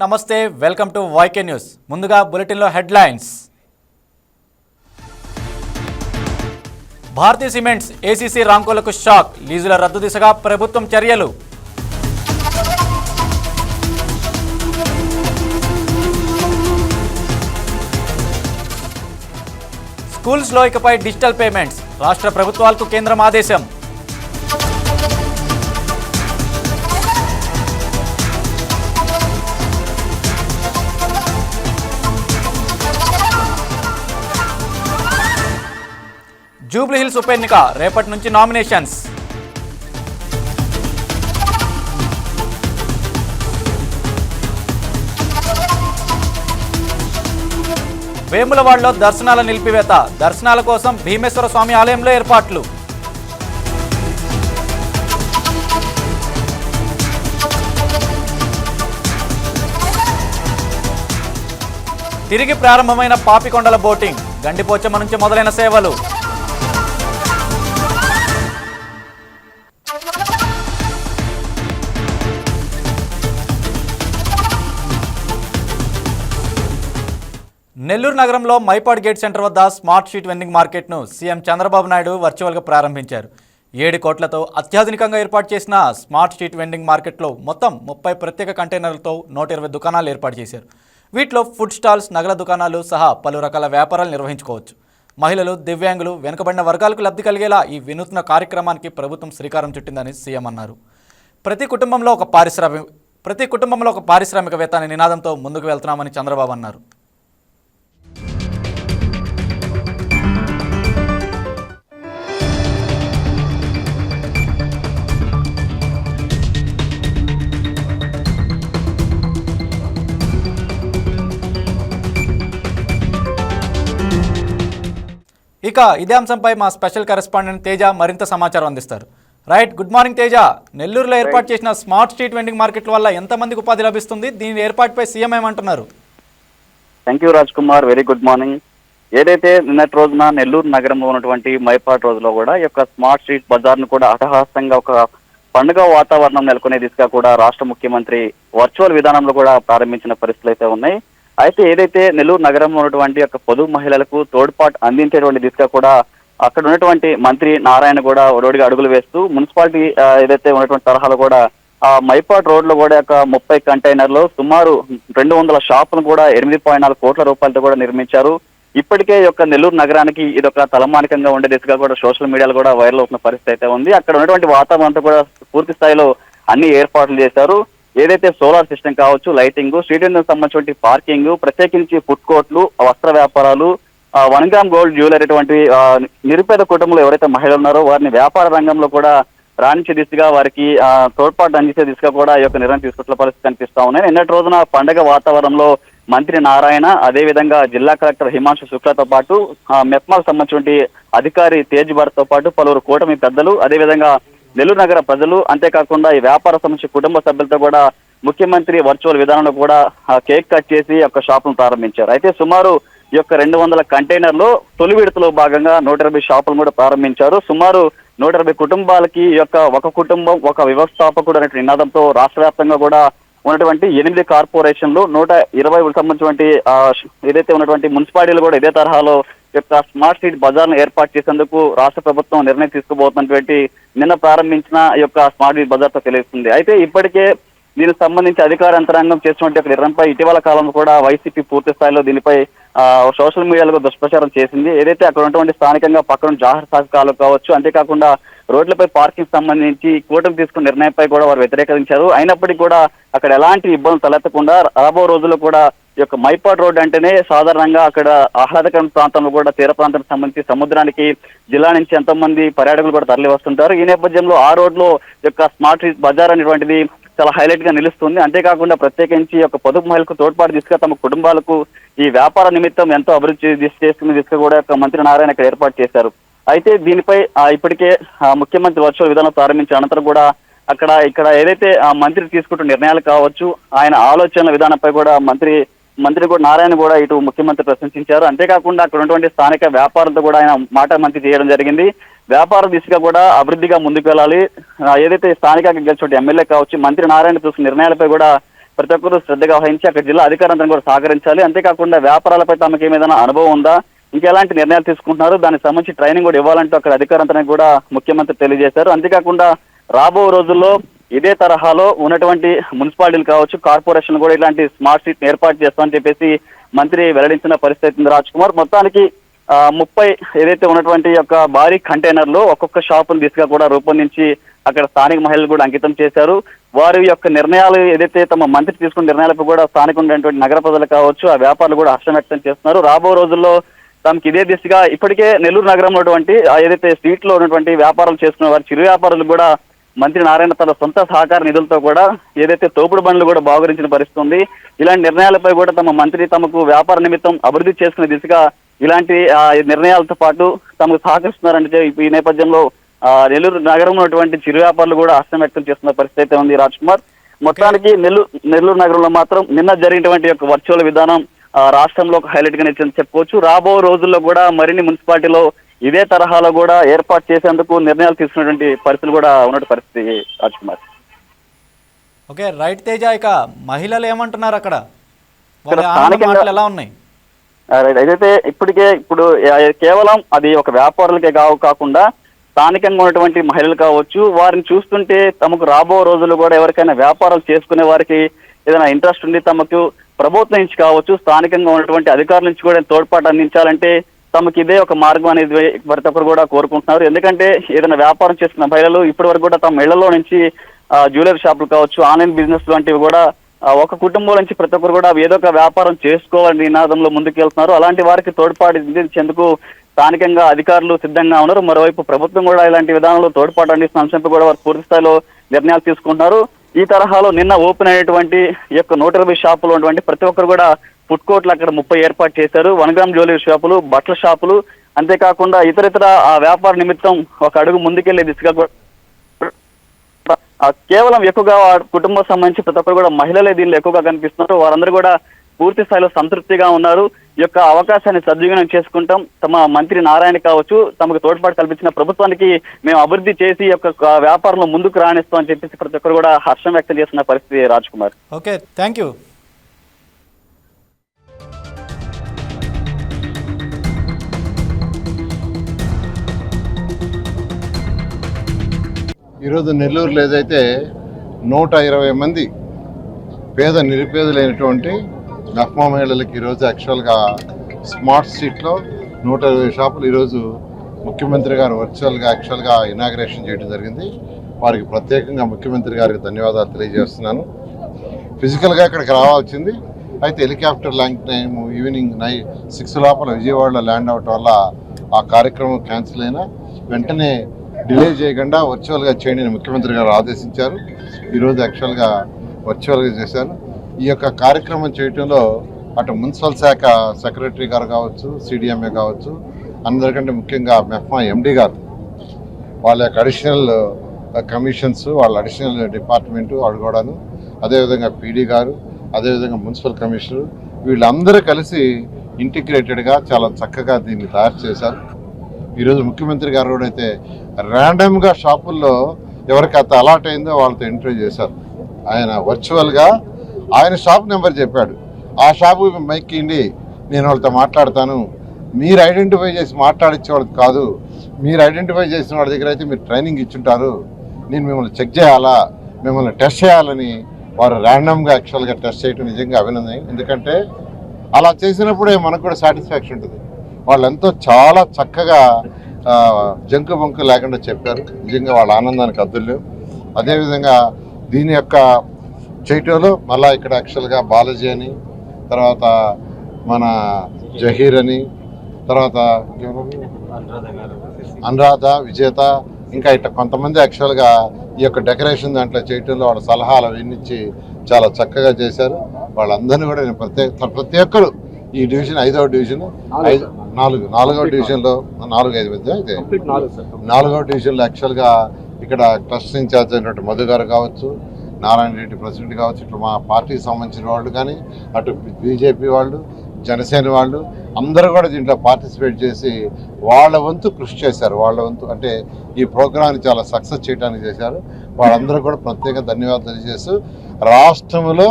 నమస్తే welcome to YK news. ముందుగా బులెటిన్లో హెడ్లైన్స్. భారతీయ సిమెంట్స్ ఏసీసీ రాంకోలకు షాక్ లీజుల రద్దు దిశగా ప్రభుత్వం చర్యలు. స్కూల్స్లో ఇకపై డిజిటల్ పేమెంట్స్ రాష్ట్ర ప్రభుత్వాలకు కేంద్రం ఆదేశం. జూబ్లీ హిల్స్ ఉప ఎన్నిక రేపటి నుంచి నామినేషన్స్. వేములవాడలో దర్శనాల నిలిపివేత దర్శనాల కోసం భీమేశ్వర స్వామి ఆలయంలో ఏర్పాట్లు. తిరిగి ప్రారంభమైన పాపికొండల బోటింగ్ గండిపోచమ్మ నుంచి మొదలైన సేవలు. నెల్లూరు నగరంలో మైపాడ్ గేట్ సెంటర్ వద్ద స్మార్ట్ షీట్ వెండింగ్ మార్కెట్ను సీఎం చంద్రబాబు నాయుడు వర్చువల్గా ప్రారంభించారు. ఏడు కోట్లతో అత్యాధునికంగా ఏర్పాటు చేసిన స్మార్ట్ షీట్ వెండింగ్ మార్కెట్లో మొత్తం ముప్పై ప్రత్యేక కంటైనర్లతో నూట ఇరవై దుకాణాలు ఏర్పాటు చేశారు. వీటిలో ఫుడ్ స్టాల్స్ నగల దుకాణాలు సహా పలు రకాల వ్యాపారాలు నిర్వహించుకోవచ్చు. మహిళలు దివ్యాంగులు వెనుకబడిన వర్గాలకు లబ్ధి కలిగేలా ఈ వినూత్న కార్యక్రమానికి ప్రభుత్వం శ్రీకారం చుట్టిందని సీఎం అన్నారు. ప్రతి కుటుంబంలో ఒక పారిశ్రామిక ప్రతి కుటుంబంలో ఒక పారిశ్రామికవేత్త అనే నినాదంతో ముందుకు వెళ్తున్నామని చంద్రబాబు అన్నారు. ఇక ఇదే అంశంపై మా స్పెషల్ కరెస్పాండెంట్ తేజ మరింత సమాచారం అందిస్తారు. Right good morning Teja. నెల్లూరులో ఏర్పాటు చేసిన స్మార్ట్ స్ట్రీట్ వెండింగ్ మార్కెట్ వల్ల ఎంతమందికి ఉపాధి లభిస్తుంది? దీని ఏర్పాటుపై సీఎం ఏమంటున్నారు? Thank you Raj Kumar very good morning ఏదైతే నిన్నటి రోజున నెల్లూరు నగరంలో ఉన్నటువంటి మైపాట్ రోజులో కూడా ఈ యొక్క స్మార్ట్ స్ట్రీట్ బజార్ను కూడా అటహాసంగా ఒక పండుగ వాతావరణం నెలకొనే దిశగా కూడా రాష్ట్ర ముఖ్యమంత్రి వర్చువల్ విధానంలో కూడా ప్రారంభించిన పరిస్థితులు అయితే ఉన్నాయి. అయితే ఏదైతే నెల్లూరు నగరంలో ఉన్నటువంటి యొక్క పొదుపు మహిళలకు తోడ్పాటు అందించేటువంటి దిశగా కూడా అక్కడ ఉన్నటువంటి మంత్రి నారాయణ కూడా రోడ్డుగా అడుగులు వేస్తూ మున్సిపాలిటీ ఏదైతే ఉన్నటువంటి తరహాలో కూడా ఆ మైపాట్ రోడ్లో కూడా ఒక ముప్పై కంటైనర్లు సుమారు రెండు వందల షాపులు కూడా ఎనిమిది పాయింట్ నాలుగు కోట్ల రూపాయలతో కూడా నిర్మించారు. ఇప్పటికే యొక్క నెల్లూరు నగరానికి ఇది ఒక తలమానికంగా ఉండే దిశగా కూడా సోషల్ మీడియాలో కూడా వైరల్ అవుతున్న పరిస్థితి అయితే ఉంది. అక్కడ ఉన్నటువంటి వాతావరణంతో కూడా పూర్తి స్థాయిలో అన్ని ఏర్పాట్లు చేశారు. ఏదైతే సోలార్ సిస్టమ్ కావచ్చు లైటింగ్ స్ట్రీట్ వెండర్కి సంబంధించిన పార్కింగ్ ప్రత్యేకించి ఫుడ్ కోర్ట్లు వస్త్ర వ్యాపారాలు ఆ, వన్ గ్రామ్ గోల్డ్ జ్యువెలరీ అటువంటి నిరుపేద కుటుంబంలో ఎవరైతే మహిళలు ఉన్నారో వారిని వ్యాపార రంగంలో కూడా రాణించే దిశగా వారికి ఆ, తోడ్పాటు అందించే దిశగా కూడా ఈ యొక్క నిర్ణయం తీసుకుంటున్న పరిస్థితి కనిపిస్తా ఉన్నాయి నిన్నటి రోజున పండగ వాతావరణంలో మంత్రి నారాయణ అదే విధంగా జిల్లా కలెక్టర్ హిమాంశు శుక్లతో పాటు ఆ, మెప్మాకు సంబంధించిన అధికారి తేజ్ భరత్తో పాటు పలువురు కూటమి పెద్దలు అదే విధంగా నెల్లూరు నగర ప్రజలు అంతేకాకుండా ఈ వ్యాపార సంబంధించిన కుటుంబ సభ్యులతో కూడా ముఖ్యమంత్రి వర్చువల్ విధానంలో కూడా ఆ, కేక్ కట్ చేసి ఒక షాపును ప్రారంభించారు. అయితే సుమారు ఈ యొక్క రెండు వందల కంటైనర్లు తొలి విడతలో భాగంగా నూట ఇరవై షాపులు కూడా ప్రారంభించారు. సుమారు నూట ఇరవై కుటుంబాలకి ఈ యొక్క ఒక కుటుంబం ఒక వ్యవస్థాపకుడు అనే నినాదంతో రాష్ట్ర వ్యాప్తంగా కూడా ఉన్నటువంటి ఎనిమిది కార్పొరేషన్లు నూట ఇరవై సంబంధించినటువంటి ఏదైతే ఉన్నటువంటి మున్సిపాలిటీలు కూడా ఇదే తరహాలో యొక్క స్మార్ట్ సిటీ బజార్ను ఏర్పాటు చేసేందుకు రాష్ట్ర ప్రభుత్వం నిర్ణయం తీసుకోబోతున్నటువంటి నిన్న ప్రారంభించిన యొక్క స్మార్ట్ సిటీ బజార్తో తెలుస్తుంది. అయితే ఇప్పటికే దీనికి సంబంధించి అధికార యంత్రాంగం చేసినటువంటి ఒక నిర్ణయంపై ఇటీవల కాలంలో కూడా వైసీపీ పూర్తి స్థాయిలో దీనిపై సోషల్ మీడియాలో దుష్ప్రచారం చేసింది. ఏదైతే అక్కడ ఉన్నటువంటి స్థానికంగా పక్కన జాహర్ సాగ్ కాలు కావచ్చు అంతేకాకుండా రోడ్లపై పార్కింగ్ సంబంధించి కూటమి తీసుకున్న నిర్ణయంపై కూడా వారు వ్యతిరేకించారు అయినప్పటికీ కూడా అక్కడ ఎలాంటి ఇబ్బందులు తలెత్తకుండా రాబో రోజుల్లో కూడా ఈ యొక్క మైపాడ్ రోడ్ అంటేనే సాధారణంగా అక్కడ ఆహ్లాదకర ప్రాంతంలో కూడా తీర ప్రాంతానికి సంబంధించి సముద్రానికి జిల్లా నుంచి ఎంతో మంది పర్యాటకులు కూడా తరలి వస్తుంటారు ఈ నేపథ్యంలో ఆ రోడ్లో యొక్క స్మార్ట్ స్ట్రీట్ బజార్ అనేటువంటిది చాలా హైలైట్గా నిలుస్తుంది. అంతేకాకుండా ప్రత్యేకించి ఒక పొదుపు మహిళలకు తోడ్పాటు తీసుకుని తమ కుటుంబాలకు ఈ వ్యాపార నిమిత్తం ఎంతో అభివృద్ధి చేసుకుని తీసుకు కూడా మంత్రి నారాయణ ఇక్కడ ఏర్పాటు చేశారు. అయితే దీనిపై ఆ, ఇప్పటికే ఆ, ముఖ్యమంత్రి వర్చువల్ విధానం ప్రారంభించిన అనంతరం కూడా అక్కడ ఇక్కడ ఏదైతే ఆ మంత్రి తీసుకుంటున్న నిర్ణయాలు కావచ్చు ఆయన ఆలోచనల విధానంపై కూడా మంత్రి మంత్రి కూడా నారాయణ కూడా ఇటు ముఖ్యమంత్రి ప్రశంసించారు. అంతేకాకుండా అక్కడ ఉన్నటువంటి స్థానిక వ్యాపారులతో కూడా ఆయన మాట మంత్రి చేయడం జరిగింది. వ్యాపార దిశగా కూడా అభివృద్ధిగా ముందుకు వెళ్ళాలి. ఏదైతే స్థానికంగా గెలిచిన ఎమ్మెల్యే కావచ్చు మంత్రి నారాయణ చూసిన నిర్ణయాలపై కూడా ప్రతి ఒక్కరు శ్రద్ధగా వహించి అక్కడ జిల్లా అధికారులందరూ కూడా సహకరించాలి. అంతేకాకుండా వ్యాపారాలపై తమకు ఏమైనా అనుభవం ఉందా? ఇంకెలాంటి నిర్ణయాలు తీసుకుంటున్నారు? దానికి సంబంధించి ట్రైనింగ్ కూడా ఇవ్వాలంటూ అక్కడ అధికారంతో కూడా ముఖ్యమంత్రి తెలియజేశారు. అంతేకాకుండా రాబో రోజుల్లో ఇదే తరహాలో ఉన్నటువంటి మున్సిపాలిటీలు కావచ్చు కార్పొరేషన్ కూడా ఇలాంటి స్మార్ట్ సిటీ ఏర్పాటు చేస్తామని చెప్పేసి మంత్రి వెల్లడించిన పరిస్థితి ఉంది. రాజ్ కుమార్ మొత్తానికి ముప్పై ఏదైతే ఉన్నటువంటి యొక్క భారీ కంటైనర్లు ఒక్కొక్క షాపును దిశగా కూడా రూపొందించి అక్కడ స్థానిక మహిళలు కూడా అంకితం చేశారు. వారి యొక్క నిర్ణయాలు ఏదైతే తమ మంత్రి తీసుకున్న నిర్ణయాలపై కూడా స్థానిక ఉన్నటువంటి నగర ప్రజలు కావచ్చు ఆ వ్యాపారులు కూడా హర్షం వ్యక్తం చేస్తున్నారు. రాబో రోజుల్లో తమకి ఇదే దిశగా ఇప్పటికే నెల్లూరు నగరంలో ఉన్నటువంటి ఏదైతే స్ట్రీట్లో ఉన్నటువంటి వ్యాపారాలు చేసుకున్న వారి చిరు వ్యాపారులు కూడా మంత్రి నారాయణ తన సొంత సహకార నిధులతో కూడా ఏదైతే తోపుడు బండ్లు కూడా బాగురించిన పరిస్థితి ఉంది ఇలాంటి నిర్ణయాలపై కూడా తమ మంత్రి తమకు వ్యాపార నిమిత్తం అభివృద్ధి చేసుకునే దిశగా ఇలాంటి నిర్ణయాలతో పాటు తమకు సహకరిస్తున్నారంటే ఈ నేపథ్యంలో నెల్లూరు నగరంలో ఉన్నటువంటి చిరు వ్యాపారులు కూడా హర్షం వ్యక్తం చేస్తున్న పరిస్థితి అయితే ఉంది రాజ్ కుమార్. మొత్తానికి నెల్లూరు నెల్లూరు నగరంలో మాత్రం నిన్న జరిగినటువంటి యొక్క వర్చువల్ విధానం రాష్ట్రంలో ఒక హైలైట్గా నిలిచిందని చెప్పుకోవచ్చు. రాబో రోజుల్లో కూడా మరిన్ని మున్సిపాలిటీలో ఇదే తరహాలో కూడా ఏర్పాటు చేసేందుకు నిర్ణయాలు తీసుకున్నటువంటి పరిస్థితులు కూడా ఉన్నటువంటి పరిస్థితి రాజ్ కుమార్. ఓకే రైట్ తేజ ఇక మహిళలు ఏమంటున్నారు అక్కడ? ఎలా ఉన్నాయి. అయితే ఇప్పటికే ఇప్పుడు కేవలం అది ఒక వ్యాపారులకే కావు కాకుండా స్థానికంగా ఉన్నటువంటి మహిళలు కావచ్చు వారిని చూస్తుంటే తమకు రాబో రోజుల్లో కూడా ఎవరికైనా వ్యాపారాలు చేసుకునే వారికి ఏదైనా ఇంట్రెస్ట్ ఉండి తమకు ప్రభుత్వం నుంచి కావచ్చు స్థానికంగా ఉన్నటువంటి అధికారుల నుంచి కూడా తోడ్పాటు అందించాలంటే తమకు ఇదే ఒక మార్గం అనేది ప్రతి ఒక్కరు కూడా కోరుకుంటున్నారు. ఎందుకంటే ఏదైనా వ్యాపారం చేస్తున్న మహిళలు ఇప్పటి వరకు కూడా తమ ఇళ్ళలో నుంచి జ్యువెలరీ షాపులు కావచ్చు ఆన్లైన్ బిజినెస్ లాంటివి కూడా ఒక కుటుంబం నుంచి ప్రతి ఒక్కరు కూడా ఏదో ఒక వ్యాపారం చేసుకోవాలని నినాదంలో ముందుకెళ్తున్నారు. అలాంటి వారికి తోడ్పాటు అందించేందుకు స్థానికంగా అధికారులు సిద్ధంగా ఉన్నారు. మరోవైపు ప్రభుత్వం కూడా ఇలాంటి విధానంలో తోడ్పాటు అందిస్తున్న అంశంపై కూడా వారు పూర్తి స్థాయిలో నిర్ణయాలు తీసుకుంటున్నారు. ఈ తరహాలో నిన్న ఓపెన్ అయినటువంటి ఈ యొక్క నూట ఇరవై షాపులు ఉన్నటువంటి ప్రతి ఒక్కరు కూడా ఫుడ్ కోర్ట్లు అక్కడ ముప్పై ఏర్పాటు చేశారు. వన్ గ్రామ్ జ్యువెలరీ షాపులు బట్టల షాపులు అంతేకాకుండా ఇతర ఇతర ఆ వ్యాపార నిమిత్తం ఒక అడుగు ముందుకెళ్ళే దిశగా కూడా కేవలం ఎక్కువగా కుటుంబం సంబంధించి ప్రతి ఒక్కరు కూడా మహిళలే దీనిలో ఎక్కువగా కనిపిస్తున్నారు. వారందరూ కూడా పూర్తి స్థాయిలో సంతృప్తిగా ఉన్నారు. ఈ యొక్క అవకాశాన్ని సద్వినియోగం చేసుకుంటాం. తమ మంత్రి నారాయణ కావచ్చు తమకు తోడ్పాటు కల్పించిన ప్రభుత్వానికి మేము అభివృద్ధి చేసి ఈ యొక్క వ్యాపారంలో ముందుకు రాణిస్తాం అని చెప్పేసి ప్రతి ఒక్కరు కూడా హర్షం వ్యక్తం చేస్తున్న పరిస్థితి Raj Kumar. Okay thank you. ఈరోజు నెల్లూరులో ఏదైతే నూట ఇరవై మంది పేద నిరుపేదలైనటువంటి నఫ్మా మహిళలకి ఈరోజు యాక్చువల్గా స్మార్ట్ స్ట్రీట్లో నూట ఇరవై షాపులు. ఈరోజు ముఖ్యమంత్రి గారు వర్చువల్గా యాక్చువల్గా ఇనాగ్రేషన్ చేయడం జరిగింది. వారికి ప్రత్యేకంగా ముఖ్యమంత్రి గారికి ధన్యవాదాలు తెలియజేస్తున్నాను. ఫిజికల్గా ఇక్కడికి రావాల్సింది. అయితే హెలికాప్టర్ ల్యాండ్ టైం ఈవినింగ్ నై సిక్స్ లోపల విజయవాడలో ల్యాండ్ అవటం వల్ల ఆ కార్యక్రమం క్యాన్సిల్ అయినా వెంటనే డిలే చేయకుండా వర్చువల్గా చేయండి ముఖ్యమంత్రి గారు ఆదేశించారు. ఈరోజు యాక్చువల్గా వర్చువల్గా చేశాను ఈ యొక్క కార్యక్రమం చేయటంలో అటు మున్సిపల్ శాఖ సెక్రటరీ గారు కావచ్చు సిడిఎంఏ కావచ్చు అందరికంటే ముఖ్యంగా మెఫ్మా ఎండి గారు. వాళ్ళ యొక్క అడిషనల్ కమిషన్స్ వాళ్ళ అడిషనల్ డిపార్ట్మెంటు వాళ్ళు కూడాను అదేవిధంగా పీడీ గారు అదేవిధంగా మున్సిపల్ కమిషనర్ వీళ్ళందరూ కలిసి ఇంటిగ్రేటెడ్గా చాలా చక్కగా దీన్ని తయారు చేశారు. ఈరోజు ముఖ్యమంత్రి గారు కూడా అయితే ర్యాండమ్గా షాపుల్లో ఎవరికి అత అలాట్ అయిందో వాళ్ళతో ఎంట్రీ చేశారు. ఆయన వర్చువల్గా ఆయన షాప్ నెంబర్ చెప్పాడు. ఆ షాపు మైక్ ఇండి నేను వాళ్ళతో మాట్లాడతాను. మీరు ఐడెంటిఫై చేసి మాట్లాడించే వాళ్ళది కాదు. మీరు ఐడెంటిఫై చేసిన వాళ్ళ దగ్గర అయితే మీరు ట్రైనింగ్ ఇచ్చుంటారు. నేను మిమ్మల్ని చెక్ చేయాలా? మిమ్మల్ని టెస్ట్ చేయాలని వారు ర్యాండమ్గా యాక్చువల్గా టెస్ట్ చేయడం నిజంగా అభినందన ఎందుకంటే అలా చేసినప్పుడే మనకు కూడా సాటిస్ఫాక్షన్ ఉంటుంది. వాళ్ళెంతో చాలా చక్కగా జంకు బంకు లేకుండా చెప్పారు. నిజంగా వాళ్ళ ఆనందానికి అద్దులు. అదేవిధంగా దీని యొక్క చేయటంలో మళ్ళా ఇక్కడ యాక్చువల్గా బాలాజీ అని తర్వాత మన జహీర్ అని తర్వాత? అనురాధ విజేత ఇంకా ఇట్లా కొంతమంది యాక్చువల్గా ఈ యొక్క డెకరేషన్ దాంట్లో చేయటంలో వాళ్ళ సలహాలు అవన్నీ చాలా చక్కగా చేశారు. వాళ్ళందరినీ కూడా నేను ప్రత్యేక ప్రతి ఒక్కరు ఈ డివిజన్ ఐదవ డివిజన్ ఐదు నాలుగు నాలుగవ డివిజన్లో నాలుగు ఐదు మధ్య అయితే నాలుగవ డివిజన్లో యాక్చువల్గా ఇక్కడ ట్రస్ట్ ఇన్ఛార్జ్ అయినటువంటి మధు గారు కావచ్చు నారాయణ రెడ్డి ప్రెసిడెంట్ కావచ్చు ఇటు మా పార్టీకి సంబంధించిన వాళ్ళు కానీ అటు బీజేపీ వాళ్ళు జనసేన వాళ్ళు అందరూ కూడా దీంట్లో పార్టిసిపేట్ చేసి వాళ్ళ వంతు కృషి చేశారు. వాళ్ళ వంతు అంటే ఈ ప్రోగ్రామ్ని చాలా సక్సెస్ చేయడానికి చేశారు. వాళ్ళందరూ కూడా ప్రత్యేక ధన్యవాదాలు తెలియజేస్తూ రాష్ట్రంలో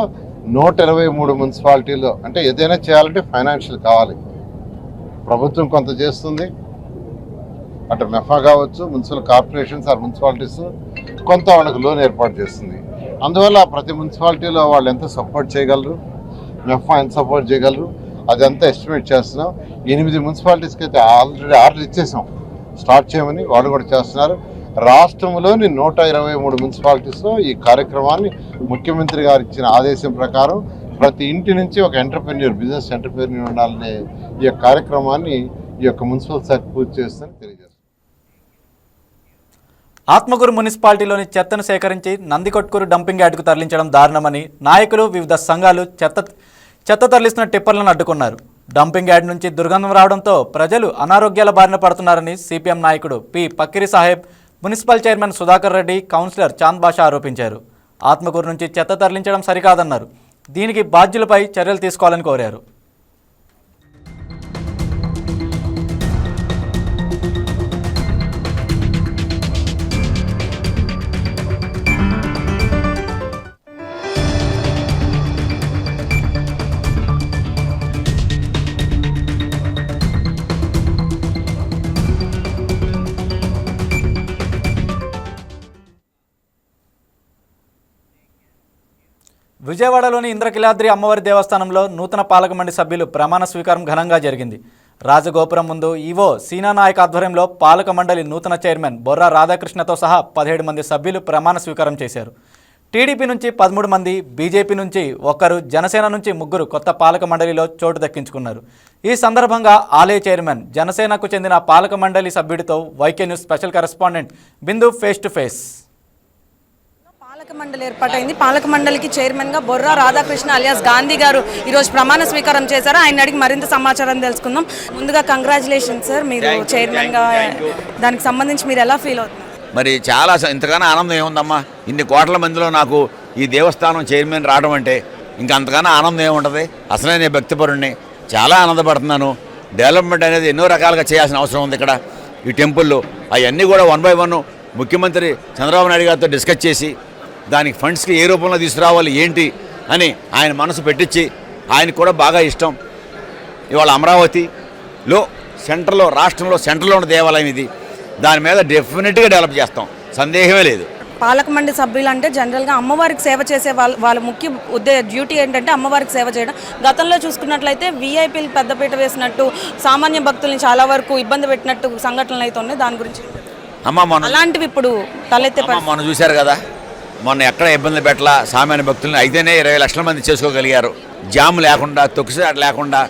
నూట ఇరవై మూడు మున్సిపాలిటీలో అంటే ఏదైనా చేయాలంటే ఫైనాన్షియల్ కావాలి. ప్రభుత్వం కొంత చేస్తుంది. అటు మెఫా కావచ్చు మున్సిపల్ కార్పొరేషన్స్ ఆర్ మున్సిపాలిటీస్ కొంత వాళ్ళకి లోన్ ఏర్పాటు చేస్తుంది. అందువల్ల ప్రతి మున్సిపాలిటీలో వాళ్ళు ఎంత సపోర్ట్ చేయగలరు? మెఫా ఎంత సపోర్ట్ చేయగలరు? అదంతా ఎస్టిమేట్ చేస్తున్నాం. ఎనిమిది మున్సిపాలిటీస్కి అయితే ఆల్రెడీ ఆర్డర్ ఇచ్చేసాం. స్టార్ట్ చేయమని వాళ్ళు కూడా చేస్తున్నారు. రాష్ట్రంలోని నూట ఇరవై మూడు మున్సిపాలిటీస్లో ఈ కార్యక్రమాన్ని ముఖ్యమంత్రి గారు ఇచ్చిన ఆదేశం ప్రకారం ప్రతి ఇంటి నుంచి ఒక ఎంటర్ప్రెన్యూర్ బిజినెస్ ఎంటర్ప్రెన్యూర్ ఉండాలనే ఈ యొక్క కార్యక్రమాన్ని ఈ యొక్క మున్సిపల్ శాఖ పూర్తి చేస్తుందని తెలియజేస్తారు ఆత్మకూరు మున్సిపాలిటీలోని చెత్తను సేకరించి నందికొట్కూరు డంపింగ్ యార్డుకు తరలించడం దారుణమని నాయకులు వివిధ సంఘాలు చెత్త చెత్త తరలిస్తున్న టిప్పర్లను అడ్డుకున్నారు. డంపింగ్ యార్డ్ నుంచి దుర్గంధం రావడంతో ప్రజలు అనారోగ్యాల బారిన పడుతున్నారని సిపిఎం నాయకుడు P. Pakkiri Saheb municipal chairman Sudhakar Reddy councillor Chand Basha ఆరోపించారు. ఆత్మకూరు నుంచి చెత్త తరలించడం సరికాదన్నారు. దీనికి బాధ్యులపై చర్యలు తీసుకోవాలని కోరారు. విజయవాడలోని ఇంద్రకిలాద్రి అమ్మవారి దేవస్థానంలో నూతన పాలకమండలి సభ్యులు ప్రమాణ స్వీకారం ఘనంగా జరిగింది. రాజగోపురం ముందు ఈవో సీనా నాయక్ ఆధ్వర్యంలో పాలక మండలి నూతన చైర్మన్ బొర్రా రాధాకృష్ణతో సహా పదిహేడు మంది సభ్యులు ప్రమాణ స్వీకారం చేశారు. టీడీపీ నుంచి పదమూడు మంది బీజేపీ నుంచి ఒకరు జనసేన నుంచి ముగ్గురు కొత్త పాలక మండలిలో చోటు దక్కించుకున్నారు. ఈ సందర్భంగా ఆలయ చైర్మన్ జనసేనకు చెందిన పాలక మండలి సభ్యుడితో YK news special correspondent Bindu face to face. పాలక మండలి ఏర్పాటైంది. పాలక మండలికి చైర్మన్గా బొర్రా రాధాకృష్ణ అలియాస్ గాంధీ గారు ఈరోజు ప్రమాణ స్వీకారం చేశారు. ఆయన అడిగి మరింత సమాచారం తెలుసుకుందాం. ముందుగా కంగ్రాచులేషన్ సార్ మీరు చైర్మన్గా దానికి సంబంధించి మీరు ఎలా ఫీల్ అవుతున్నారు? మరి చాలా ఇంతకన్నా ఆనందం ఏముందమ్మా? ఇన్ని కోట్ల మందిలో నాకు ఈ దేవస్థానం చైర్మన్ రావడం అంటే ఇంకా అంతకన్నా ఆనందం ఏముంటుంది? అసలే నేను భక్తిపరుణ్ణి. చాలా ఆనందపడుతున్నాను. డెవలప్మెంట్ అనేది ఎన్నో రకాలుగా చేయాల్సిన అవసరం ఉంది ఇక్కడ. ఈ టెంపుల్లో అవన్నీ కూడా వన్ బై వన్ ముఖ్యమంత్రి చంద్రబాబు నాయుడు గారితో డిస్కస్ చేసి దానికి ఫండ్స్కి ఏ రూపంలో తీసుకురావాలి ఏంటి అని ఆయన మనసు పెట్టించి ఆయనకు కూడా బాగా ఇష్టం. ఇవాళ అమరావతిలో సెంటర్లో రాష్ట్రంలో సెంటర్లో ఉన్న దేవాలయం ఇది. దాని మీద డెఫినెట్గా డెవలప్ చేస్తాం. సందేహమే లేదు. పాలక మండలి సభ్యులు అంటే జనరల్గా అమ్మవారికి సేవ చేసే వాళ్ళ వాళ్ళ ముఖ్య ఉద్దే డ్యూటీ ఏంటంటే అమ్మవారికి సేవ చేయడం. గతంలో చూసుకున్నట్లయితే వీఐపీలు పెద్దపీట వేసినట్టు సామాన్య భక్తుల్ని చాలా వరకు ఇబ్బంది పెట్టినట్టు సంఘటనలు అయితే ఉన్నాయి. దాని గురించి అమ్మ అలాంటివి ఇప్పుడు తలెత్తే మొన్న చూశారు కదా? మొన్న ఎక్కడ ఇబ్బంది పెట్టలా సామాన్య భక్తులను అయితేనే ఇరవై లక్షల మంది చేసుకోగలిగారు. జామ్ లేకుండా తొక్కిసాట లేకుండా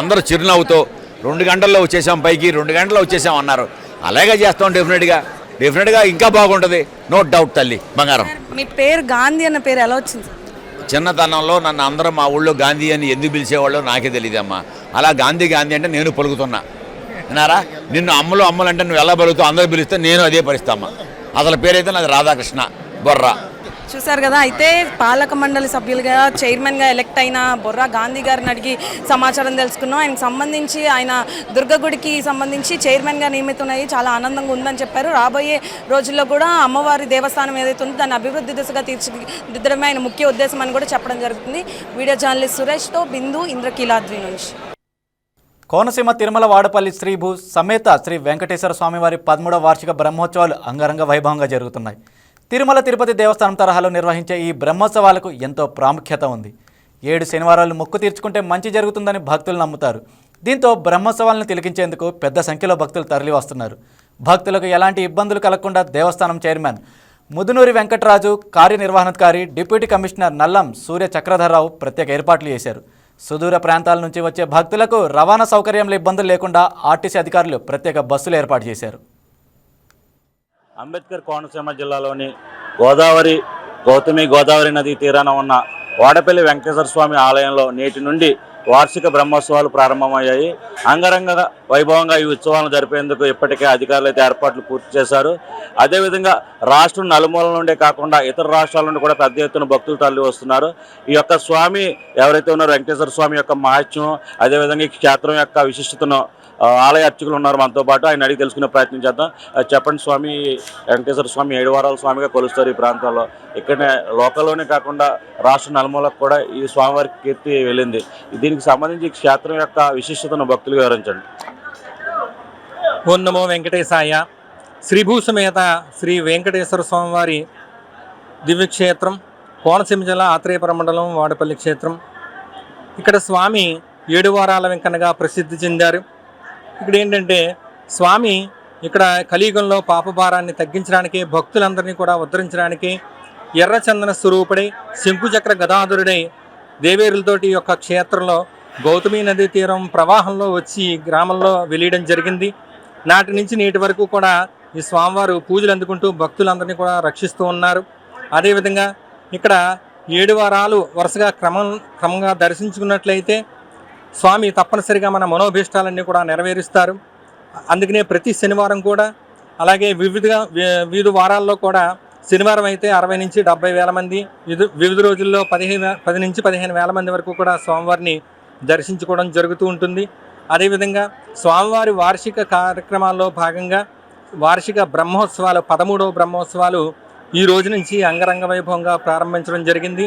అందరూ చిరునవ్వుతో రెండు గంటల్లో వచ్చేసాం పైకి రెండు గంటల్లో వచ్చేసాం అన్నారు. అలాగే చేస్తాం డెఫినెట్గా డెఫినెట్గా ఇంకా బాగుంటుంది. నో డౌట్ తల్లి. బంగారం. మీ పేరు గాంధీ అన్న పేరు ఎలా వచ్చింది? చిన్నతనంలో నన్ను అందరూ మా ఊళ్ళో గాంధీ అని ఎందుకు పిలిచేవాళ్ళో నాకే తెలియదమ్మా అలా గాంధీ గాంధీ అంటే నేను పలుకుతున్నా. విన్నారా? నిన్ను అమ్మలు అమ్మలు అంటే నువ్వు ఎలా పలుకుతావు? అందరూ పిలిస్తే నేను అదే పరిస్తామ్మా. అసలు పేరైతే నాది రాధాకృష్ణ. బొర్రా. చూసారు కదా అయితే పాలక మండలి సభ్యులుగా చైర్మన్గా ఎలెక్ట్ అయిన బొర్రా గాంధీ గారిని అడిగి సమాచారం తెలుసుకున్నాం. ఆయనకు సంబంధించి ఆయన దుర్గగుడికి సంబంధించి చైర్మన్గా నియమితున్నాయి చాలా ఆనందంగా ఉందని చెప్పారు. రాబోయే రోజుల్లో కూడా అమ్మవారి దేవస్థానం ఏదైతే ఉందో దాన్ని అభివృద్ధి దిశగా తీర్చిదిద్దడమే ఆయన ముఖ్య ఉద్దేశం అని కూడా చెప్పడం జరుగుతుంది. వీడియో జర్నలిస్ట్ సురేష్తో బిందు ఇంద్రకీలాద్రి నుంచి. కోనసీమ తిరుమల వాడపల్లి శ్రీభూ సమేత శ్రీ వెంకటేశ్వర స్వామివారి పదమూడవ వార్షిక బ్రహ్మోత్సవాలు అంగరంగ వైభవంగా జరుగుతున్నాయి. తిరుమల తిరుపతి దేవస్థానం తరహాలో నిర్వహించే ఈ బ్రహ్మోత్సవాలకు ఎంతో ప్రాముఖ్యత ఉంది. ఏడు శనివారాలు మొక్కు తీర్చుకుంటే మంచి జరుగుతుందని భక్తులు నమ్ముతారు. దీంతో బ్రహ్మోత్సవాలను తిలకించేందుకు పెద్ద సంఖ్యలో భక్తులు తరలి వస్తున్నారు. భక్తులకు ఎలాంటి ఇబ్బందులు కలగకుండా దేవస్థానం చైర్మన్ ముదునూరి వెంకటరాజు కార్యనిర్వహణాధికారి డిప్యూటీ కమిషనర్ నల్లం సూర్య చక్రధరరావు ప్రత్యేక ఏర్పాట్లు చేశారు. సుదూర ప్రాంతాల నుంచి వచ్చే భక్తులకు రవాణా సౌకర్యంలో ఇబ్బందులు లేకుండా ఆర్టీసీ అధికారులు ప్రత్యేక బస్సులు ఏర్పాటు చేశారు. అంబేద్కర్ కోనసీమ జిల్లాలోని గోదావరి గౌతమి గోదావరి నది తీరాన ఉన్న వాడపల్లి వెంకటేశ్వర స్వామి ఆలయంలో నేటి నుండి వార్షిక బ్రహ్మోత్సవాలు ప్రారంభమయ్యాయి. అంగరంగ వైభవంగా ఈ ఉత్సవాలను జరిపేందుకు ఇప్పటికే అధికారులు అయితే ఏర్పాట్లు పూర్తి చేశారు. అదేవిధంగా రాష్ట్రం నలుమూలల నుండే కాకుండా ఇతర రాష్ట్రాల నుండి కూడా పెద్ద ఎత్తున భక్తులు తరలి వస్తున్నారు. ఈ యొక్క స్వామి ఎవరైతే ఉన్నారో వెంకటేశ్వర స్వామి యొక్క మహత్యం అదేవిధంగా ఈ క్షేత్రం యొక్క విశిష్టతను ఆలయ అర్చకులు ఉన్నారు మనతో పాటు. ఆయన అడిగి తెలుసుకునే ప్రయత్నం చేద్దాం. చెప్పండి స్వామి వెంకటేశ్వర స్వామి ఏడు వారాల స్వామిగా కొలుస్తారు ఈ ప్రాంతంలో. ఇక్కడనే లోకల్లోనే కాకుండా రాష్ట్ర నలుమూలకు కూడా ఈ స్వామివారి కీర్తి వెళ్ళింది. దీనికి సంబంధించి క్షేత్రం యొక్క విశిష్టతను భక్తులు వివరించండి. ఓం నమో వెంకటేశాయ. శ్రీభూషమేత శ్రీ వెంకటేశ్వర స్వామివారి దివ్యక్షేత్రం కోనసీమ జిల్లా ఆత్రేయపురం మండలం వాడపల్లి క్షేత్రం. ఇక్కడ స్వామి ఏడు వారాల వెంకన్నగా ప్రసిద్ధి చెందారు. ఇక్కడ ఏంటంటే స్వామి ఇక్కడ కలియుగంలో పాపభారాన్ని తగ్గించడానికి భక్తులందరినీ కూడా ఉద్ధరించడానికి ఎర్రచందన స్వరూపుడై శంకుచక్ర గదాధరుడై దేవేరులతోటి యొక్క క్షేత్రంలో గౌతమి నదీ తీరం ప్రవాహంలో వచ్చి గ్రామంలో వెలియడం జరిగింది. నాటి నుంచి నేటి వరకు కూడా ఈ స్వామివారు పూజలు అందుకుంటూ భక్తులందరినీ కూడా రక్షిస్తూ ఉన్నారు. అదేవిధంగా ఇక్కడ ఏడు వారాలు వరుసగా క్రమం క్రమంగా దర్శించుకున్నట్లయితే స్వామి తప్పనిసరిగా మన మనోభీష్టాలన్నీ కూడా నెరవేరుస్తారు. అందుకనే ప్రతి శనివారం కూడా అలాగే వివిధ వివిధ వారాల్లో కూడా శనివారం అయితే అరవై నుంచి డెబ్బై వేల మంది వివిధ వివిధ రోజుల్లో పదిహేను పది నుంచి పదిహేను వేల మంది వరకు కూడా స్వామివారిని దర్శించుకోవడం జరుగుతూ ఉంటుంది. అదేవిధంగా స్వామివారి వార్షిక కార్యక్రమాల్లో భాగంగా వార్షిక బ్రహ్మోత్సవాలు పదమూడవ బ్రహ్మోత్సవాలు ఈ రోజు నుంచి అంగరంగ వైభవంగా ప్రారంభించడం జరిగింది.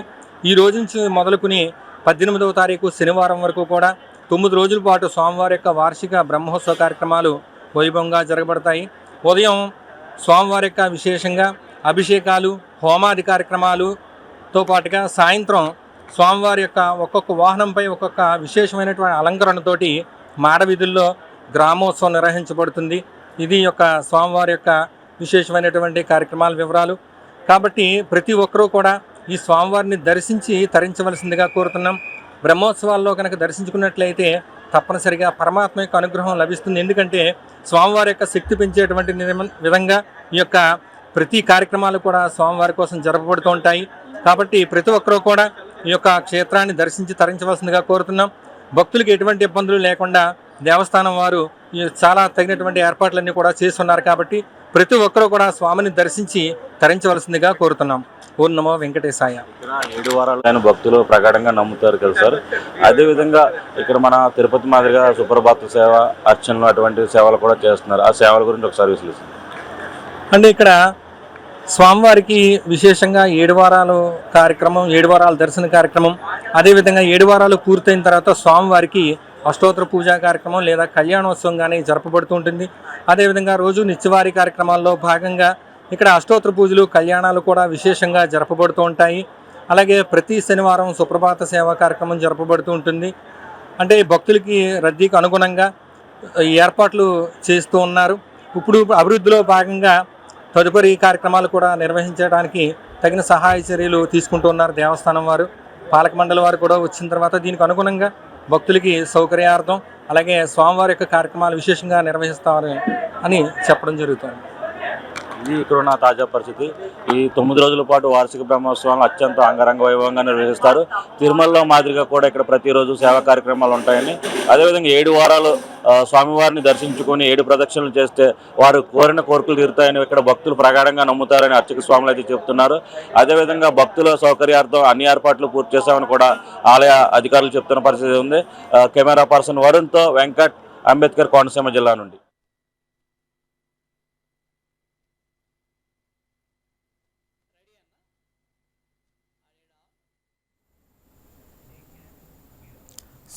ఈ రోజు నుంచి మొదలుకుని పద్దెనిమిదవ తారీఖు శనివారం వరకు కూడా తొమ్మిది రోజుల పాటు స్వామివారి యొక్క వార్షిక బ్రహ్మోత్సవ కార్యక్రమాలు వైభవంగా జరగబడతాయి. ఉదయం స్వామివారి యొక్క విశేషంగా అభిషేకాలు హోమాది కార్యక్రమాలుతో పాటుగా సాయంత్రం స్వామివారి యొక్క ఒక్కొక్క వాహనంపై ఒక్కొక్క విశేషమైనటువంటి అలంకరణతోటి మాడవీధుల్లో గ్రామోత్సవం నిర్వహించబడుతుంది. ఇది యొక్క స్వామివారి యొక్క విశేషమైనటువంటి కార్యక్రమాల వివరాలు. కాబట్టి ప్రతి ఒక్కరూ కూడా ఈ స్వామివారిని దర్శించి తరించవలసిందిగా కోరుతున్నాం. బ్రహ్మోత్సవాల్లో కనుక దర్శించుకున్నట్లయితే తప్పనిసరిగా పరమాత్మ యొక్క అనుగ్రహం లభిస్తుంది. ఎందుకంటే స్వామివారి యొక్క శక్తి పెంచేటువంటి విధంగా ఈ యొక్క ప్రతి కార్యక్రమాలు కూడా స్వామివారి కోసం జరపబడుతూ ఉంటాయి. కాబట్టి ప్రతి ఒక్కరూ కూడా ఈ యొక్క క్షేత్రాన్ని దర్శించి తరించవలసిందిగా కోరుతున్నాం. భక్తులకు ఎటువంటి ఇబ్బందులు లేకుండా దేవస్థానం వారు చాలా తగినటువంటి ఏర్పాట్లన్నీ కూడా చేస్తున్నారు కాబట్టి ప్రతి ఒక్కరూ కూడా స్వామిని దర్శించి తరించవలసిందిగా కోరుతున్నాం. ఓం నమో వెంకటేశాయ. ఏడు వారాలు ఆయన భక్తులు ప్రగాఢంగా నమ్ముతారు కదా సార్. అదేవిధంగా ఇక్కడ మన తిరుపతి మాదిరిగా సుప్రభాత సేవ అర్చనలు అటువంటి సేవలు కూడా చేస్తున్నారు. ఆ సేవల గురించి ఒక ఇస్తారు అంటే ఇక్కడ స్వామివారికి విశేషంగా ఏడు వారాలు కార్యక్రమం ఏడు వారాల దర్శన కార్యక్రమం అదేవిధంగా ఏడు వారాలు పూర్తయిన తర్వాత స్వామివారికి అష్టోత్తర పూజా కార్యక్రమం లేదా కళ్యాణోత్సవం కానీ జరపబడుతూ ఉంటుంది. అదేవిధంగా రోజు నిత్యవారి కార్యక్రమాల్లో భాగంగా ఇక్కడ అష్టోత్తర పూజలు కళ్యాణాలు కూడా విశేషంగా జరపబడుతూ ఉంటాయి. అలాగే ప్రతి శనివారం సుప్రభాత సేవా కార్యక్రమం జరపబడుతూ ఉంటుంది. అంటే భక్తులకి రద్దీకి అనుగుణంగా ఏర్పాట్లు చేస్తూ ఉన్నారు. ఇప్పుడు అభివృద్ధిలో భాగంగా తదుపరి కార్యక్రమాలు కూడా నిర్వహించడానికి తగిన సహాయ చర్యలు తీసుకుంటూ ఉన్నారు దేవస్థానం వారు. పాలక మండలి వారు కూడా వచ్చిన తర్వాత దీనికి అనుగుణంగా భక్తులకి సౌకర్యార్థం అలాగే స్వామివారి యొక్క కార్యక్రమాలు విశేషంగా నిర్వహిస్తారు అని చెప్పడం జరుగుతుంది. ఇది ఇక్కడ తాజా పరిస్థితి. ఈ తొమ్మిది రోజుల పాటు వార్షిక బ్రహ్మోత్సవాలను అత్యంత అంగరంగ వైభవంగా నిర్వహిస్తారు. తిరుమలలో మాదిరిగా కూడా ఇక్కడ ప్రతిరోజు సేవా కార్యక్రమాలు ఉంటాయని. అదేవిధంగా ఏడు వారాలు స్వామివారిని దర్శించుకొని ఏడు ప్రదక్షిణలు చేస్తే వారు కోరిన కోరికలు తీరుతాయని ఇక్కడ భక్తులు ప్రగాఢంగా నమ్ముతారని అర్చక స్వాములు అయితే చెప్తున్నారు. అదేవిధంగా భక్తుల సౌకర్యార్థం అన్ని ఏర్పాట్లు పూర్తి చేశామని కూడా ఆలయ అధికారులు చెప్తున్న పరిస్థితి ఉంది. కెమెరా పర్సన్ వరుణ్తో వెంకట్ అంబేద్కర్ కోనసీమ జిల్లా నుండి.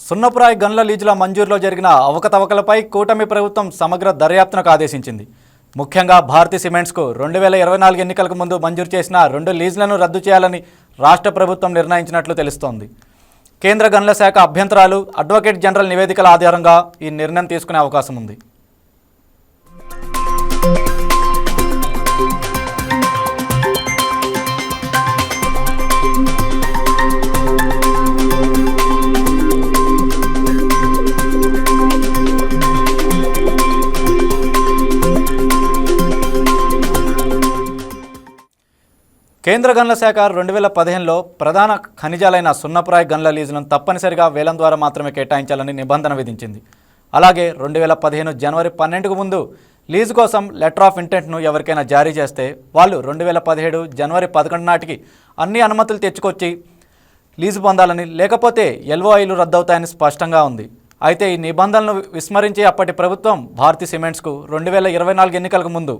సున్నపురాయి గన్ల లీజుల మంజూరులో జరిగిన అవకతవకలపై కూటమి ప్రభుత్వం సమగ్ర దర్యాప్తునకు ఆదేశించింది. ముఖ్యంగా భారతీ సిమెంట్స్కు రెండు వేల ఇరవై నాలుగు ఎన్నికలకు ముందు మంజూరు చేసిన రెండు లీజులను రద్దు చేయాలని రాష్ట్ర ప్రభుత్వం నిర్ణయించినట్లు తెలుస్తోంది. కేంద్ర గన్ల శాఖ అభ్యంతరాలు అడ్వకేట్ జనరల్ నివేదికల ఆధారంగా ఈ నిర్ణయం తీసుకునే అవకాశం ఉంది. కేంద్ర గన్ల శాఖ రెండు వేల పదిహేనులో ప్రధాన ఖనిజాలైన సున్నపురాయి గన్ల లీజులను తప్పనిసరిగా వేలం ద్వారా మాత్రమే కేటాయించాలని నిబంధన విధించింది. అలాగే రెండు వేల పదిహేను జనవరి పన్నెండుకు ముందు లీజు కోసం లెటర్ ఆఫ్ ఇంటెంట్ను ఎవరికైనా జారీ చేస్తే వాళ్ళు రెండు వేల పదిహేడు జనవరి పదకొండు నాటికి అన్ని అనుమతులు తెచ్చుకొచ్చి లీజు పొందాలని లేకపోతే ఎల్ఓఐలు రద్దవుతాయని స్పష్టంగా ఉంది. అయితే ఈ నిబంధనలను విస్మరించి అప్పటి ప్రభుత్వం భారతీ సిమెంట్స్కు రెండు వేల ఇరవై నాలుగు ఎన్నికలకు ముందు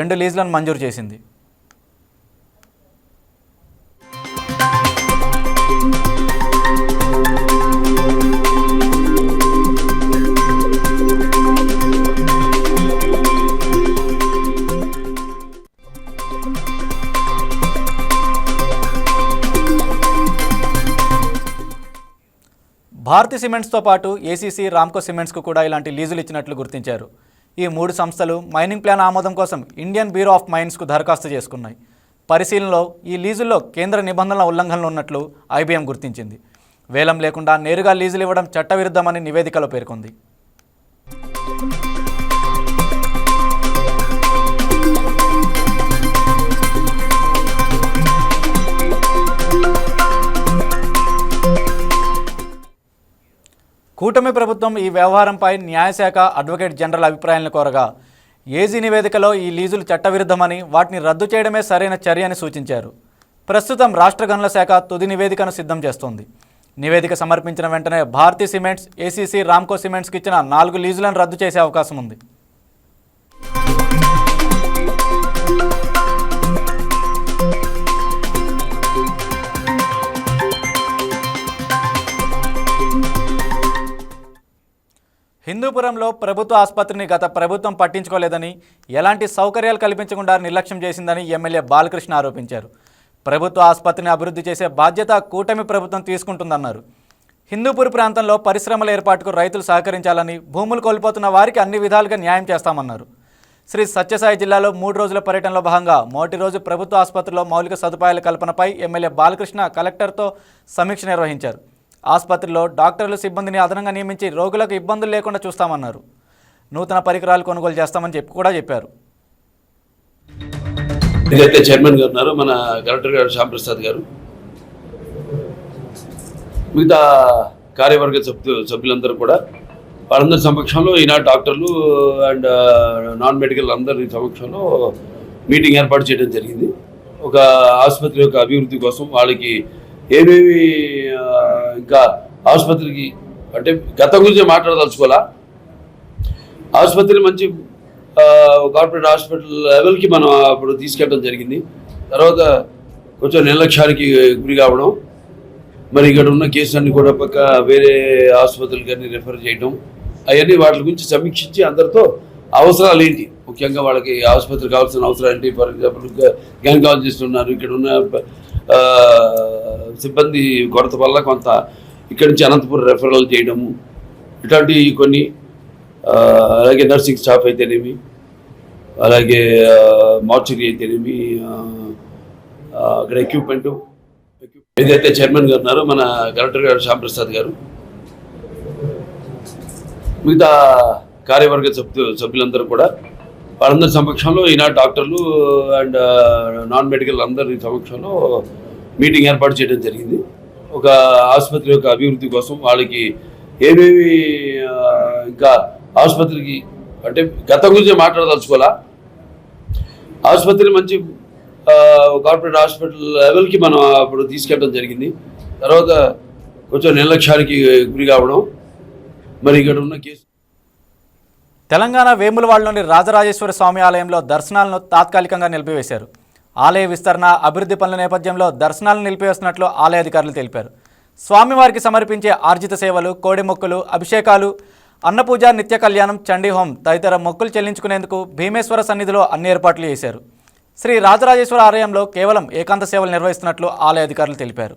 రెండు లీజులను మంజూరు చేసింది. భారతి సిమెంట్స్తో పాటు ఏసీసీ రామ్కో సిమెంట్స్కు కూడా ఇలాంటి లీజులు ఇచ్చినట్లు గుర్తించారు. ఈ మూడు సంస్థలు మైనింగ్ ప్లాన్ ఆమోదం కోసం ఇండియన్ బ్యూరో ఆఫ్ మైన్స్కు దరఖాస్తు చేసుకున్నాయి. పరిశీలనలో ఈ లీజుల్లో కేంద్ర నిబంధనల ఉల్లంఘనలు ఉన్నట్లు ఐబీఎం గుర్తించింది. వేలం లేకుండా నేరుగా లీజులు ఇవ్వడం చట్టవిరుద్ధమని నివేదికలో పేర్కొంది. కూటమి ప్రభుత్వం ఈ వ్యవహారంపై న్యాయశాఖ అడ్వకేట్ జనరల్ అభిప్రాయాలను కోరగా ఏజీ నివేదికలో ఈ లీజులు చట్టవిరుద్ధమని వాటిని రద్దు చేయడమే సరైన చర్య అని సూచించారు. ప్రస్తుతం రాష్ట్ర గనుల శాఖ తుది నివేదికను సిద్ధం చేస్తోంది. నివేదిక సమర్పించిన వెంటనే భారతీ సిమెంట్స్ ఏసీసీ రామ్కో సిమెంట్స్కి ఇచ్చిన నాలుగు లీజులను రద్దు చేసే అవకాశం ఉంది. హిందూపురంలో ప్రభుత్వ ఆసుపత్రిని గత ప్రభుత్వం పట్టించుకోలేదని ఎలాంటి సౌకర్యాలు కల్పించకుండా నిర్లక్ష్యం చేసిందని ఎమ్మెల్యే బాలకృష్ణ ఆరోపించారు. ప్రభుత్వ ఆసుపత్రిని అభివృద్ధి చేసే బాధ్యత కూటమి ప్రభుత్వం తీసుకుంటుందన్నారు. హిందూపూర్ ప్రాంతంలో పరిశ్రమల ఏర్పాటుకు రైతులు సహకరించాలని భూములు కోల్పోతున్న వారికి అన్ని విధాలుగా న్యాయం చేస్తామన్నారు. శ్రీ సత్యసాయి జిల్లాలో మూడు రోజుల పర్యటనలో భాగంగా మొదటి రోజు ప్రభుత్వ ఆసుపత్రిలో మౌలిక సదుపాయాల కల్పనపై ఎమ్మెల్యే బాలకృష్ణ కలెక్టర్తో సమీక్ష నిర్వహించారు. ఆసుపత్రిలో డాక్టర్లు సిబ్బందిని అదనంగా నియమించి రోగులకు ఇబ్బందులు లేకుండా చూస్తామన్నారు. నూతన పరికరాలు కొనుగోలు చేస్తామని చెప్పి కూడా చెప్పారు. ఏదైతే చైర్మన్ గారు ఉన్నారో మన కలెక్టర్ గారు శ్యాంప్రసాద్ గారు. మిగతా కార్యవర్గ సభ్యు సభ్యులందరూ కూడా వాళ్ళందరి సమక్షంలో ఈనాడు డాక్టర్లు అండ్ నాన్ మెడికల్ అందరి సమక్షంలో మీటింగ్ ఏర్పాటు చేయడం జరిగింది. ఒక ఆసుపత్రి యొక్క అభివృద్ధి కోసం వాళ్ళకి ఏమేమి ఇంకా ఆసుపత్రికి అంటే గతం గురించి మాట్లాడదలుచుకోవాలా? ఆసుపత్రి మంచి కార్పొరేట్ హాస్పిటల్ లెవెల్కి మనం అప్పుడు తీసుకెళ్ళడం జరిగింది. తర్వాత కొంచెం నిర్లక్ష్యానికి గురి కావడం మరి ఇక్కడ ఉన్న కేసులన్నీ కూడా పక్క వేరే ఆసుపత్రులకి అన్ని రెఫర్ చేయడం అవన్నీ వాటి గురించి సమీక్షించి అందరితో అవసరాలు ఏంటి? ముఖ్యంగా వాళ్ళకి ఆసుపత్రి కావాల్సిన అవసరాలు ఏంటి? ఫర్ ఎగ్జాంపుల్ గైనకాలజిస్ట్ ఉన్నారు ఇక్కడ ఉన్న సిబ్బంది కొరత వల్ల కొంత ఇక్కడి నుంచి అనంతపురం రెఫరల్ చేయడము ఇట్లాంటివి కొన్ని అలాగే నర్సింగ్ స్టాఫ్ అయితేనేమి అలాగే మార్చురీ అయితేనేమి అక్కడ ఎక్విప్మెంట్ ఏదైతే చైర్మన్ గారు ఉన్నారో మన కలెక్టర్ గారు శ్యాంప్రసాద్ గారు. మిగతా కార్యవర్గ సభ్యు సభ్యులందరూ కూడా వాళ్ళందరి సమక్షంలో ఈనాడు డాక్టర్లు అండ్ నాన్ మెడికల్ అందరి సమక్షంలో మీటింగ్ ఏర్పాటు చేయడం జరిగింది. ఒక ఆసుపత్రి యొక్క అభివృద్ధి కోసం వాళ్ళకి ఏమేమి ఇంకా ఆసుపత్రికి అంటే గతం గురించి మాట్లాడదలుచుకోవాలా? ఆసుపత్రి మంచి కార్పొరేట్ హాస్పిటల్ లెవెల్కి మనం అప్పుడు తీసుకెళ్ళడం జరిగింది. తర్వాత కొంచెం నిర్లక్ష్యానికి గురి కావడం మరి ఇక్కడ ఉన్న కేసు తెలంగాణ వేములవాడలోని రాజరాజేశ్వర స్వామి ఆలయంలో దర్శనాలను తాత్కాలికంగా నిలిపివేశారు. ఆలయ విస్తరణ అభివృద్ధి పనుల నేపథ్యంలో దర్శనాలను నిలిపివేస్తున్నట్లు ఆలయ అధికారులు తెలిపారు. స్వామివారికి సమర్పించే ఆర్జిత సేవలు కోడి మొక్కులు అభిషేకాలు అన్నపూజ నిత్య కళ్యాణం చండీహోం తదితర మొక్కులు చెల్లించుకునేందుకు భీమేశ్వర సన్నిధిలో అన్ని ఏర్పాట్లు చేశారు. శ్రీ రాజరాజేశ్వర ఆలయంలో కేవలం ఏకాంత సేవలు నిర్వహిస్తున్నట్లు ఆలయ అధికారులు తెలిపారు.